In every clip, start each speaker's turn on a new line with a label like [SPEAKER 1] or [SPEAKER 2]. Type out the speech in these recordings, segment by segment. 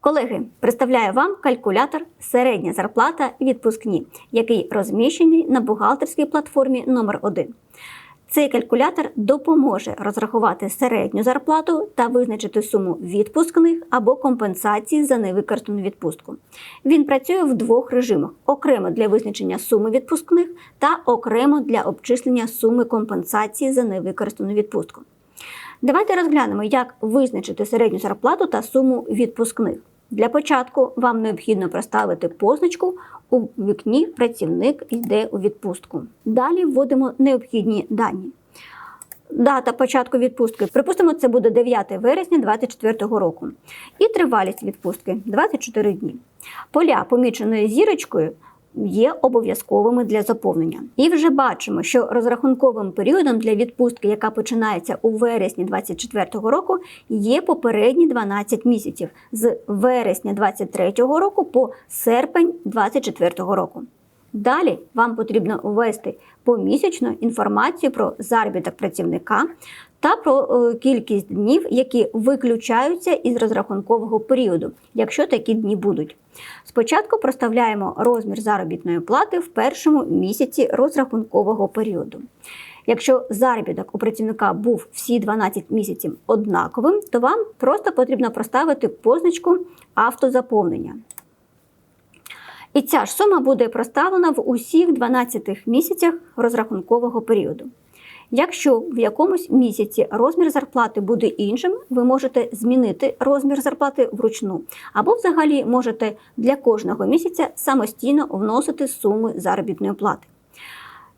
[SPEAKER 1] Колеги, представляю вам калькулятор середня зарплата відпускні, який розміщений на бухгалтерській платформі номер 1 Цей калькулятор допоможе розрахувати середню зарплату та визначити суму відпускних або компенсації за невикористану відпустку. Він працює в двох режимах: окремо для визначення суми відпускних та окремо для обчислення суми компенсації за невикористану відпустку. Давайте розглянемо, як визначити середню зарплату та суму відпускних. Для початку вам необхідно проставити позначку у вікні Працівник йде у відпустку. Далі вводимо необхідні дані. Дата початку відпустки, припустимо, це буде 9 вересня 2024 року. І тривалість відпустки 24 дні. Поля, поміченої зірочкою, є обов'язковими для заповнення. І вже бачимо, що розрахунковим періодом для відпустки, яка починається у вересні 2024 року, є попередні 12 місяців з вересня 2023 року по серпень 2024 року. Далі вам потрібно ввести помісячну інформацію про заробіток працівника та про е, кількість днів, які виключаються із розрахункового періоду, якщо такі дні будуть. Спочатку проставляємо розмір заробітної плати в першому місяці розрахункового періоду. Якщо заробіток у працівника був всі 12 місяців однаковим, то вам просто потрібно проставити позначку автозаповнення. І ця ж сума буде проставлена в усіх 12 місяцях розрахункового періоду. Якщо в якомусь місяці розмір зарплати буде іншим, ви можете змінити розмір зарплати вручну, або взагалі можете для кожного місяця самостійно вносити суми заробітної плати.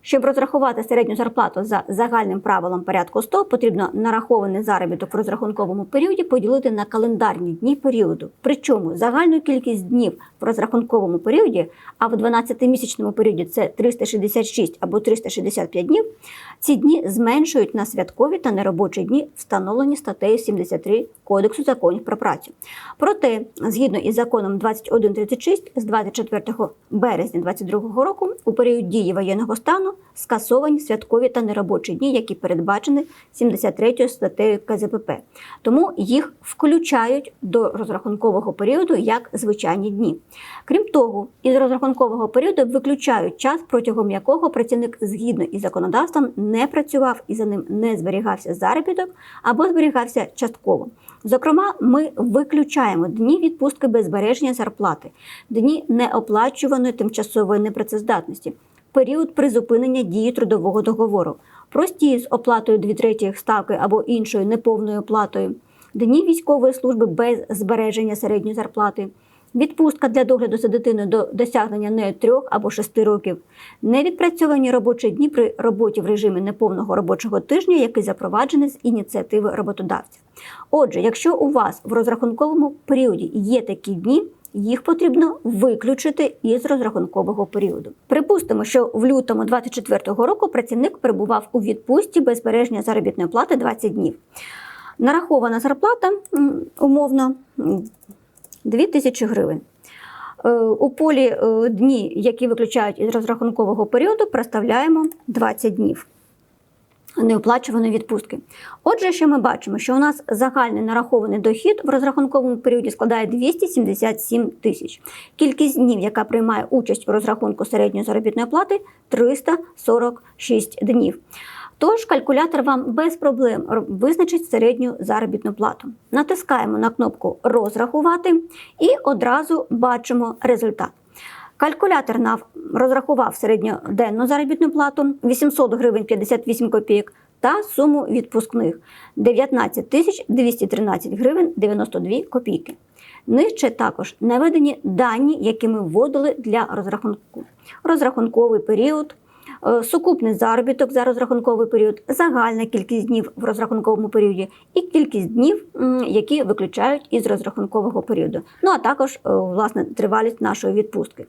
[SPEAKER 1] Щоб розрахувати середню зарплату за загальним правилом порядку 100, потрібно нарахований заробіток в розрахунковому періоді поділити на календарні дні періоду. Причому загальну кількість днів в розрахунковому періоді, а в 12-місячному періоді це 366 або 365 днів. Ці дні зменшують на святкові та неробочі дні, встановлені статтею 73 Кодексу законів про працю. Проте, згідно із законом 2136 з 24 березня 2022 року, у період дії воєнного стану скасовані святкові та неробочі дні, які передбачені 73 статтею КЗПП. Тому їх включають до розрахункового періоду як звичайні дні. Крім того, із розрахункового періоду виключають час, протягом якого працівник згідно із законодавством не працював і за ним не зберігався заробіток або зберігався частково. Зокрема, ми виключаємо дні відпустки без збереження зарплати, дні неоплачуваної тимчасової непрацездатності, період призупинення дії трудового договору, прості з оплатою 2 третіх ставки або іншою неповною оплатою, дні військової служби без збереження середньої зарплати. Відпустка для догляду за дитиною до досягнення нею трьох або шести років, невідпрацьовані робочі дні при роботі в режимі неповного робочого тижня, який запроваджений з ініціативи роботодавця. Отже, якщо у вас в розрахунковому періоді є такі дні, їх потрібно виключити із розрахункового періоду. Припустимо, що в лютому 2024 року працівник перебував у відпустці без збереження заробітної плати 20 днів. Нарахована зарплата умовно 2 тисячі гривень. Е, У полі е, дні, які виключають із розрахункового періоду, проставляємо 20 днів неоплачуваної відпустки. Отже, що ми бачимо, що у нас загальний нарахований дохід в розрахунковому періоді складає 277 тисяч. Кількість днів, яка приймає участь у розрахунку середньої заробітної плати 346 днів. Тож калькулятор вам без проблем визначить середню заробітну плату. Натискаємо на кнопку Розрахувати і одразу бачимо результат. Калькулятор нам розрахував середньоденну заробітну плату 800 гривень 58 копійок та суму відпускних 19 тисяч 213 гривень 92 копійки. Нижче також наведені дані, які ми вводили для розрахунку. Розрахунковий період, е, сукупний заробіток за розрахунковий період, загальна кількість днів в розрахунковому періоді і кількість днів, які виключають із розрахункового періоду. Ну а також е, власне тривалість нашої відпустки.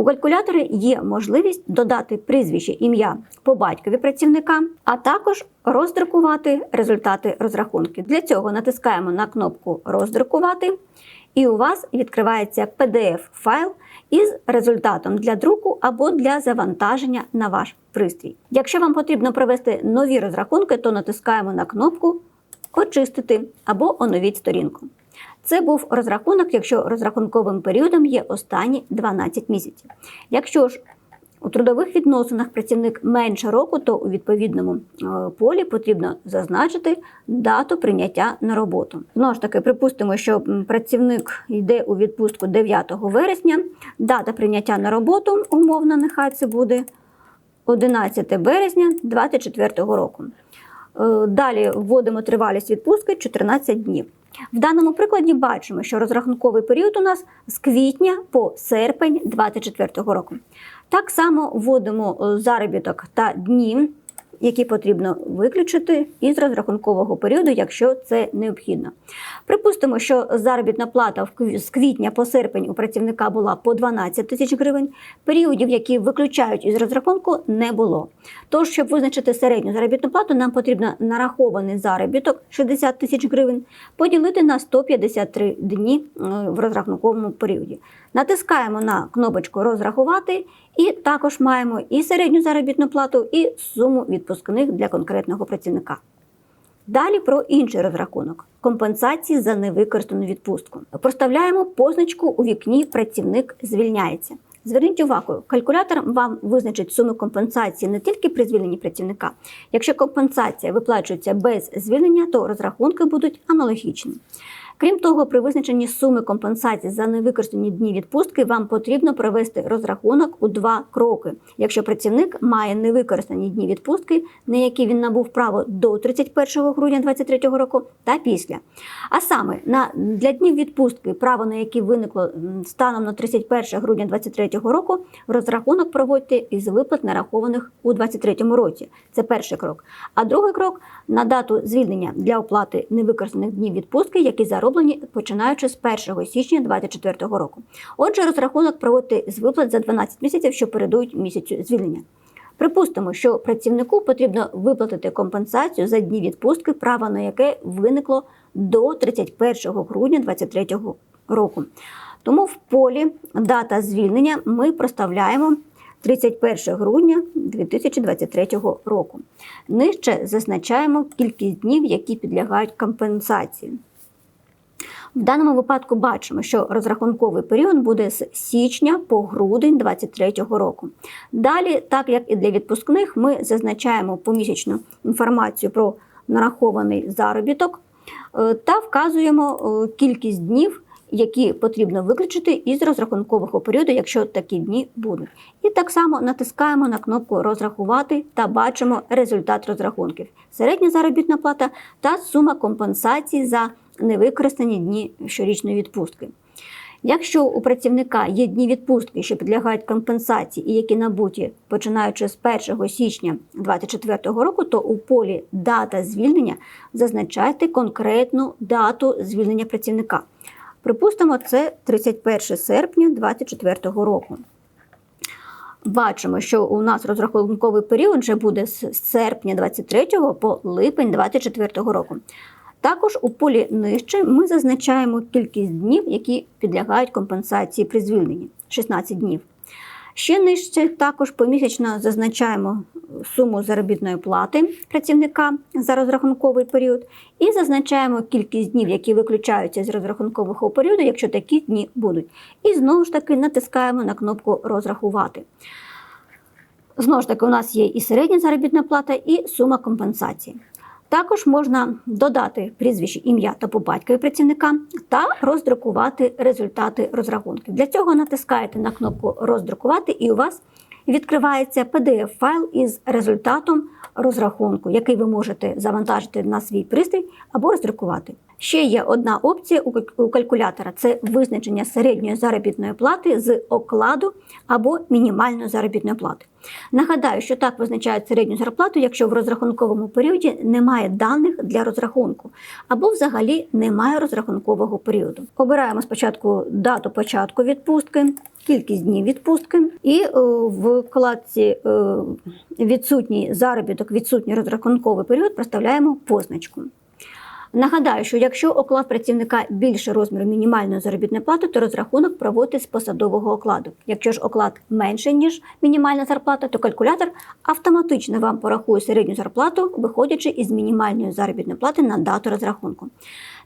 [SPEAKER 1] У калькуляторі є можливість додати прізвище, ім'я по батькові працівника, а також роздрукувати результати розрахунків. Для цього натискаємо на кнопку Роздрукувати, і у вас відкривається PDF-файл із результатом для друку або для завантаження на ваш пристрій. Якщо вам потрібно провести нові розрахунки, то натискаємо на кнопку Очистити або оновіть сторінку. Це був розрахунок, якщо розрахунковим періодом є останні 12 місяців. Якщо ж у трудових відносинах працівник менше року, то у відповідному е, полі потрібно зазначити дату прийняття на роботу. Знову ж таки, припустимо, що працівник йде у відпустку 9 вересня. Дата прийняття на роботу, умовно, нехай це буде 11 березня 2024 року. Е, Далі вводимо тривалість відпустки 14 днів. В даному прикладі бачимо, що розрахунковий період у нас з квітня по серпень 2024 року. Так само вводимо е, заробіток та дні, які потрібно виключити із розрахункового періоду, якщо це необхідно. Припустимо, що заробітна плата з квітня по серпень у працівника була по 12 тисяч гривень, періодів, які виключають із розрахунку, не було. Тож, щоб визначити середню заробітну плату, нам потрібно нарахований заробіток 60 тисяч гривень поділити на 153 дні е, в розрахунковому періоді. Натискаємо на кнопочку Розрахувати і також маємо і середню заробітну плату, і суму відпускних для конкретного працівника. Далі про інший розрахунок компенсації за невикористану відпустку. Проставляємо позначку у вікні Працівник звільняється. Зверніть увагу, калькулятор вам визначить суму компенсації не тільки при звільненні працівника. Якщо компенсація виплачується без звільнення, то розрахунки будуть аналогічні. Крім того, при визначенні суми компенсації за невикористані дні відпустки вам потрібно провести розрахунок у два кроки. Якщо працівник має невикористані дні відпустки, на які він набув право до 31 грудня 2023 року, та після. А саме на для днів відпустки, право на які виникло станом на 31 грудня 2023 року, розрахунок проводьте із виплат нарахованих у 2023 році. Це перший крок. А другий крок на дату звільнення для оплати невикористаних днів відпустки, які зароблені починаючи з 1 січня 2024 року. Отже, розрахунок проводити з виплат за 12 місяців, що передують місяцю звільнення. Припустимо, що працівнику потрібно виплатити компенсацію за дні відпустки, право на яке виникло до 31 грудня 2023 року. Тому в полі дата звільнення ми проставляємо 31 грудня 2023 року. Нижче зазначаємо кількість днів, які підлягають компенсації. В даному випадку бачимо, що розрахунковий період буде з січня по грудень 2023 року. Далі, так як і для відпускних, ми зазначаємо помісячну інформацію про нарахований заробіток е, та вказуємо е, кількість днів, які потрібно виключити із розрахункового періоду, якщо такі дні будуть. І так само натискаємо на кнопку Розрахувати та бачимо результат розрахунків: середня заробітна плата та сума компенсації за невикористані дні щорічної відпустки. Якщо у працівника є дні відпустки, що підлягають компенсації і які набуті починаючи з 1 січня 2024 року, то у полі дата звільнення зазначайте конкретну дату звільнення працівника. Припустимо, це 31 серпня 2024 року. Бачимо, що у нас розрахунковий період вже буде з серпня 23 по липень 24 року. Також у полі нижче ми зазначаємо кількість днів, які підлягають компенсації при звільненні 16 днів. Ще нижче також помісячно зазначаємо суму заробітної плати працівника за розрахунковий період, і зазначаємо кількість днів, які виключаються з розрахункового періоду, якщо такі дні будуть. І знову ж таки натискаємо на кнопку Розрахувати. Знову ж таки, у нас є і середня заробітна плата, і сума компенсації. Також можна додати прізвище, ім'я та по батькові працівника та роздрукувати результати розрахунків. Для цього натискаєте на кнопку Роздрукувати, і у вас відкривається PDF-файл із результатом розрахунку, який ви можете завантажити на свій пристрій або роздрукувати. Ще є одна опція у калькулятора це визначення середньої заробітної плати з окладу або мінімальної заробітної плати. Нагадаю, що так визначають середню зарплату, якщо в розрахунковому періоді немає даних для розрахунку, або взагалі немає розрахункового періоду. Обираємо спочатку дату початку відпустки, кількість днів відпустки, і е, в вкладці е, відсутній заробіток, відсутній розрахунковий період проставляємо позначку. Нагадаю, що якщо оклад працівника більше розміру мінімальної заробітної плати, то розрахунок проводить з посадового окладу. Якщо ж оклад менше, ніж мінімальна зарплата, то калькулятор автоматично вам порахує середню зарплату, виходячи із мінімальної заробітної плати на дату розрахунку.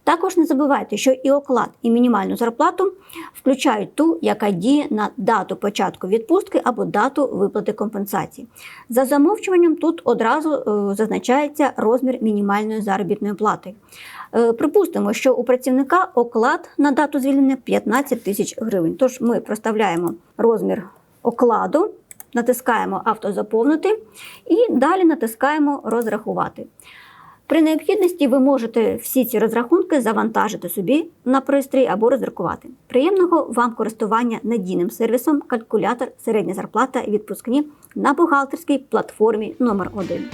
[SPEAKER 1] Також не забувайте, що і оклад, і мінімальну зарплату включають ту, яка діє на дату початку відпустки або дату виплати компенсації. За замовчуванням тут одразу е, зазначається розмір мінімальної заробітної плати. Е, Припустимо, що у працівника оклад на дату звільнення 15 тисяч гривень. Тож ми проставляємо розмір окладу, натискаємо автозаповнити і далі натискаємо розрахувати. При необхідності ви можете всі ці розрахунки завантажити собі на пристрій або роздрукувати. Приємного вам користування надійним сервісом калькулятор середня зарплата відпускні на бухгалтерській платформі номер 1